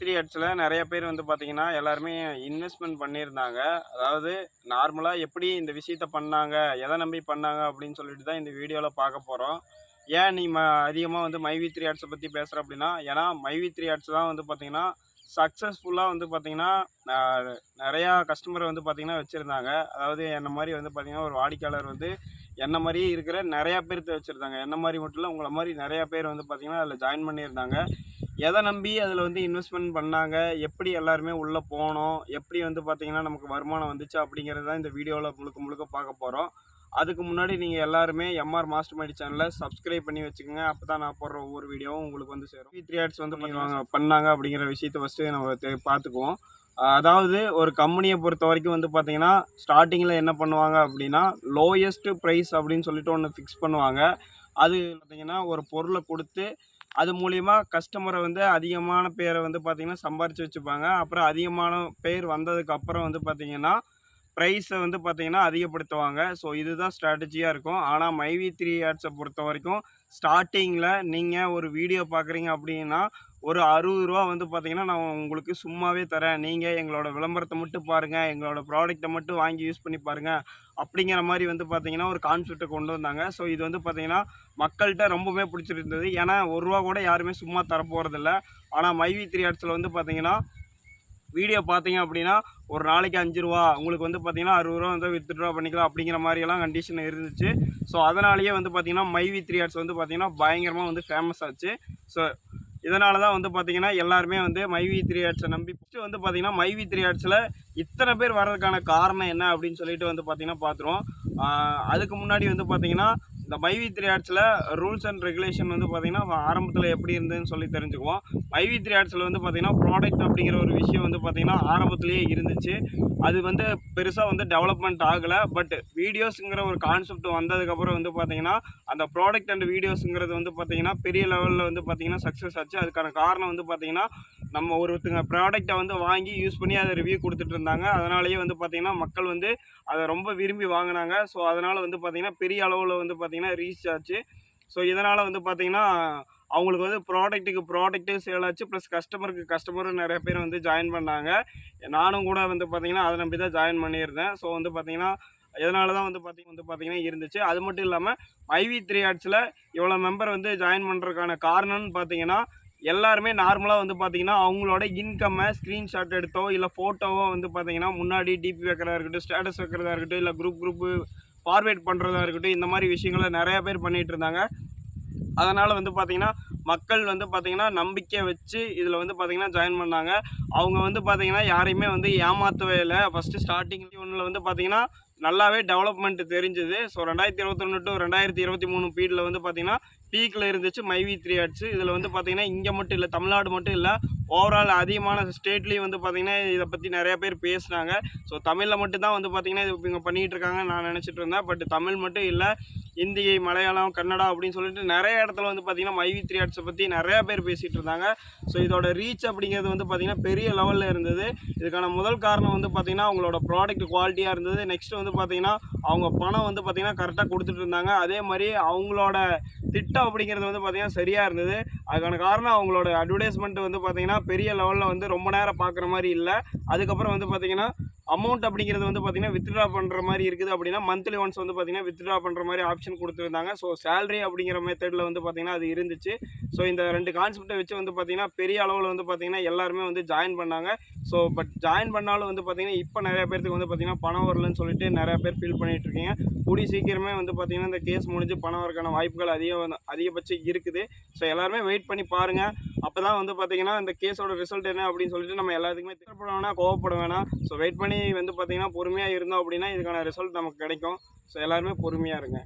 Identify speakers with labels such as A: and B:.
A: Three ஹெட்ஸில் நிறைய பேர் வந்து பார்த்தீங்கன்னா எல்லாருமே இன்வெஸ்ட்மெண்ட் பண்ணியிருந்தாங்க. அதாவது நார்மலாக எப்படி இந்த விஷயத்த பண்ணாங்க எதை நம்பி பண்ணாங்க அப்படின்னு சொல்லிட்டு தான் இந்த வீடியோவில் பார்க்க போகிறோம் ஏன் நீ ம அதிகமாக வந்து மைவி த்ரீ ஹெட்ஸை பற்றி பேசுகிற அப்படின்னா ஏன்னா மைவி த்ரீ ஹெட்ஸ் தான் வந்து பார்த்தீங்கன்னா சக்ஸஸ்ஃபுல்லாக வந்து பார்த்தீங்கன்னா நிறையா கஸ்டமர் வந்து பார்த்தீங்கன்னா வச்சுருந்தாங்க. அதாவது என்ன மாதிரி வந்து பார்த்தீங்கன்னா ஒரு வாடிக்கையாளர் வந்து என்ன மாதிரி இருக்கிற நிறையா பேர்த்த வச்சுருந்தாங்க. என்ன மாதிரி மட்டும் இல்லை உங்களை மாதிரி நிறையா பேர் வந்து பார்த்தீங்கன்னா அதில் ஜாயின் பண்ணியிருந்தாங்க. எதை நம்பி அதில் வந்து இன்வெஸ்ட்மெண்ட் பண்ணாங்க? எப்படி எல்லாருமே உள்ளே போனோம்? எப்படி வந்து பார்த்தீங்கன்னா நமக்கு வருமானம் வந்துச்சு அப்படிங்கிறது தான் இந்த வீடியோவில் முழுக்க முழுக்க பார்க்க போகிறோம் அதுக்கு முன்னாடி நீங்கள் எல்லாருமே எம்ஆர் மாஸ்டர் மைடி சேனலை சப்ஸ்கிரைப் பண்ணி வச்சுக்கோங்க. அப்போ தான் நான் போடுற ஒவ்வொரு வீடியோவும் உங்களுக்கு வந்து சேரும். த்ரீ ஆட்ஸ் வந்து பண்ணுவாங்க பண்ணாங்க அப்படிங்கிற விஷயத்தை ஃபஸ்ட்டு நம்ம பார்த்துக்குவோம் அதாவது ஒரு கம்பெனியை பொறுத்த வரைக்கும் வந்து பார்த்தீங்கன்னா ஸ்டார்டிங்கில் என்ன பண்ணுவாங்க அப்படின்னா லோயஸ்ட் ப்ரைஸ் அப்படின்னு சொல்லிட்டு ஒன்று ஃபிக்ஸ் பண்ணுவாங்க. அது பார்த்தீங்கன்னா ஒரு பொருளை கொடுத்து அது மூலிமா கஸ்டமரை வந்து அதிகமான பேரை வந்து பார்த்திங்கன்னா சம்பாரித்து வச்சுப்பாங்க. அப்புறம் அதிகமான பேர் வந்ததுக்கப்புறம் வந்து பார்த்திங்கன்னா ப்ரைஸை வந்து பார்த்திங்கன்னா அதிகப்படுத்துவாங்க. ஸோ இதுதான் ஸ்ட்ராட்டஜியாக இருக்கும். ஆனால் மைவி த்ரீ ஆட்ஸை பொறுத்த வரைக்கும் ஸ்டார்டிங்கில் நீங்கள் ஒரு வீடியோ பார்க்குறீங்க அப்படின்னா ஒரு அறுபது ரூபா வந்து பார்த்தீங்கன்னா நான் உங்களுக்கு சும்மாவே தரேன். நீங்கள் எங்களோட விளம்பரத்தை மட்டும் பாருங்கள் எங்களோட ப்ராடக்ட்டை மட்டும் வாங்கி யூஸ் பண்ணி பாருங்கள் அப்படிங்கிற மாதிரி வந்து பார்த்தீங்கன்னா ஒரு கான்செப்டை கொண்டு வந்தாங்க. ஸோ இது வந்து பார்த்தீங்கன்னா மக்கள்கிட்ட ரொம்பவே பிடிச்சிருந்தது. ஏன்னா ஒரு ரூபா கூட யாருமே சும்மா தர போகிறதில்ல ஆனால் மைவி த்ரீ ஆர்ட்ஸில் வந்து பார்த்தீங்கன்னா வீடியோ பார்த்தீங்க அப்படின்னா ஒரு நாளைக்கு அஞ்சு ரூபா உங்களுக்கு வந்து பார்த்தீங்கன்னா அறுபது ரூபா வந்து வித்ட்ரா பண்ணிக்கலாம் அப்படிங்கிற மாதிரியெல்லாம் கண்டிஷன் இருந்துச்சு. ஸோ அதனாலேயே வந்து பார்த்தீங்கன்னா மைவி த்ரீ ஆர்ட்ஸ் வந்து பார்த்தீங்கன்னா பயங்கரமாக வந்து ஃபேமஸ் ஆச்சு. ஸோ இதனால தான் வந்து பார்த்திங்கன்னா எல்லாருமே வந்து மைவி த்ரீ ஆட்ஸை நம்பி ஃபஸ்ட்டு வந்து பார்த்தீங்கன்னா மைவி த்ரீ ஆட்ஸில் இத்தனை பேர் வர்றதுக்கான காரணம் என்ன அப்படின்னு சொல்லிட்டு வந்து பார்த்திங்கன்னா பார்த்துருவோம் அதுக்கு முன்னாடி வந்து பார்த்தீங்கன்னா இந்த மைவி த்ரீ ஆட்ஸில் ரூல்ஸ் அண்ட் ரெகுலேஷன் வந்து பார்த்திங்கன்னா ஆரம்பத்தில் எப்படி இருந்ததுன்னு சொல்லி தெரிஞ்சுக்குவோம் மைவி த்ரீ ஆட்ஸில் வந்து பார்த்தீங்கன்னா ப்ராடக்ட் அப்படிங்கிற ஒரு விஷயம் வந்து பார்த்திங்கன்னா ஆரம்பத்திலேயே இருந்துச்சு அது வந்து பெருசாக வந்து டெவலப்மெண்ட் ஆகலை பட் வீடியோஸுங்கிற ஒரு கான்செப்ட் வந்ததுக்கப்புறம் வந்து பார்த்திங்கன்னா அந்த ப்ராடக்ட் அண்ட் வீடியோஸுங்கிறது வந்து பார்த்திங்கன்னா பெரிய லெவலில் வந்து பார்த்திங்கன்னா சக்ஸஸ் ஆச்சு அதுக்கான காரணம் வந்து பார்த்திங்கன்னா நம்ம ஒருத்தங்க ப்ராடக்ட்டை வந்து வாங்கி யூஸ் பண்ணி அதை ரிவ்யூ கொடுத்துட்டு இருந்தாங்க அதனாலேயே வந்து பார்த்திங்கன்னா மக்கள் வந்து அதை ரொம்ப விரும்பி வாங்கினாங்க ஸோ அதனால் வந்து பார்த்தீங்கன்னா பெரிய அளவில் வந்து பார்த்திங்கன்னா ரீச் ஆச்சு. ஸோ இதனால் வந்து பார்த்தீங்கன்னா அவங்களுக்கு வந்து ப்ராடக்ட்டுக்கு ப்ராடக்ட்டு சேல் ஆச்சு. ப்ளஸ் கஸ்டமருக்கு கஸ்டமரும் நிறைய பேர் வந்து ஜாயின் பண்ணாங்க. நானும் கூட வந்து பார்த்தீங்கன்னா அதை நம்பி தான் ஜாயின் பண்ணியிருந்தேன். ஸோ வந்து பார்த்தீங்கன்னா இதனால தான் வந்து பார்த்திங்க வந்து பார்த்தீங்கன்னா இருந்துச்சு. அது மட்டும் இல்லாமல் ஐவி த்ரீ ஆட்ஸில் இவ்வளோ மெம்பர் வந்து ஜாயின் பண்ணுறதுக்கான காரணம்னு பார்த்தீங்கன்னா எல்லாருமே நார்மலாக வந்து பார்த்தீங்கன்னா அவங்களோட இன்கம்மை ஸ்க்ரீன்ஷாட் எடுத்தோ இல்லை ஃபோட்டோவோ வந்து பார்த்தீங்கன்னா முன்னாடி டிபி வைக்கிறதா இருக்கட்டும் ஸ்டேட்டஸ் வைக்கிறதா இருக்கட்டும் இல்லை குரூப் குரூப்பு ஃபார்வேர்ட் பண்ணுறதா இருக்கட்டும் இந்த மாதிரி விஷயங்களை நிறையா பேர் பண்ணிகிட்டு இருந்தாங்க. அதனால் வந்து பார்த்திங்கன்னா மக்கள் வந்து பார்த்திங்கன்னா நம்பிக்கை வச்சு இதில் வந்து பார்த்திங்கன்னா ஜாயின் பண்ணாங்க. அவங்க வந்து பார்த்திங்கன்னா யாரையுமே வந்து ஏமாற்றவே இல்லை. ஃபஸ்ட்டு ஸ்டார்டிங் ஒன்றில் வந்து பார்த்திங்கன்னா நல்லாவே டெவலப்மெண்ட் தெரிஞ்சுது. ஸோ ரெண்டாயிரத்தி இருபத்தொன்று டு ரெண்டாயிரத்தி இருபத்தி மூணு பீரியடில் வந்து பார்த்திங்கன்னா பீக்கில் இருந்துச்சு மைவி த்ரீ ஆட்ஸு இதில் வந்து பார்த்திங்கன்னா இங்கே மட்டும் இல்லை தமிழ்நாடு மட்டும் இல்லை ஓவரால் அதிகமான ஸ்டேட்லேயும் வந்து பார்த்திங்கன்னா இதை பற்றி நிறையா பேர் பேசுனாங்க. ஸோ தமிழில் மட்டும்தான் வந்து பார்த்திங்கன்னா இது இவங்க பண்ணிகிட்டு இருக்காங்கன்னு நான் நினச்சிட்டு இருந்தேன். பட் தமிழ் மட்டும் இல்லை ஹிந்தி மலையாளம் கன்னடா அப்படின்னு சொல்லிட்டு நிறைய இடத்துல வந்து பார்த்திங்கன்னா மைவி த்ரீ ஆட்ஸை பற்றி நிறையா பேர் பேசிகிட்டு இருந்தாங்க. ஸோ இதோட ரீச் அப்படிங்கிறது வந்து பார்த்திங்கன்னா பெரிய லெவலில் இருந்தது. இதுக்கான முதல் காரணம் வந்து பார்த்திங்கன்னா அவங்களோட ப்ராடக்ட் குவாலிட்டியாக இருந்தது. நெக்ஸ்ட் வந்து பார்த்திங்கன்னா அவங்க பணம் வந்து பார்த்திங்கன்னா கரெக்டாக கொடுத்துட்டு இருந்தாங்க. அதே மாதிரி அவங்களோட திட்டம் அப்படிங்கிறது வந்து பார்த்திங்கன்னா சரியாக இருந்தது. அதுக்கான காரணம் அவங்களோட அட்வர்டைஸ்மெண்ட் வந்து பார்த்திங்கன்னா பெரிய லெவலில் வந்து ரொம்ப நேரம் பார்க்குற மாதிரி இல்லை. அதுக்கப்புறம் வந்து பார்த்திங்கன்னா அமௌண்ட் அப்படிங்கிறது வந்து பார்த்தீங்கன்னா வித்ட்ரா பண்ணுற மாதிரி இருக்குது. அப்படின்னா மந்த்லி ஒன்ஸ் வந்து பார்த்திங்கன்னா வித்ட்ரா பண்ணுற மாதிரி ஆப்ஷன் கொடுத்துருந்தாங்க. ஸோ சேலரி அப்படிங்கிற மெத்தடில் வந்து பார்த்திங்கன்னா அது இருந்துச்சு. ஸோ இந்த ரெண்டு கான்செப்டை வச்சு வந்து பார்த்தீங்கன்னா பெரிய அளவில் வந்து பார்த்தீங்கன்னா எல்லாருமே வந்து ஜாயின் பண்ணாங்க. ஸோ பட் ஜாயின் பண்ணாலும் வந்து பார்த்திங்கன்னா இப்போ நிறைய பேர்த்துக்கு வந்து பார்த்திங்கன்னா பணம் வரலன்னு சொல்லிட்டு நிறைய பேர் ஃபீல் பண்ணிட்டு இருக்கீங்க. கூடி சீக்கிரமே வந்து பார்த்திங்கன்னா இந்த கேஸ் முடிஞ்சு பணம் வரக்கான வாய்ப்புகள் அதிகம் அதிகபட்சம் இருக்குது. ஸோ எல்லாருமே வெயிட் பண்ணி பாருங்கள் அப்போ தான் வந்து பார்த்திங்கன்னா இந்த கேஸோட ரிசல்ட் என்ன அப்படின்னு சொல்லிட்டு நம்ம எல்லாத்துக்குமே திட்டப்பட வேணாம் கோவப்பட வேணாம். ஸோ வெயிட் பண்ணி வந்து பார்த்திங்கன்னா பொறுமையாக இருந்தோம் அப்படின்னா இதுக்கான ரிசல்ட் நமக்கு கிடைக்கும். ஸோ எல்லாருமே பொறுமையாக இருங்க.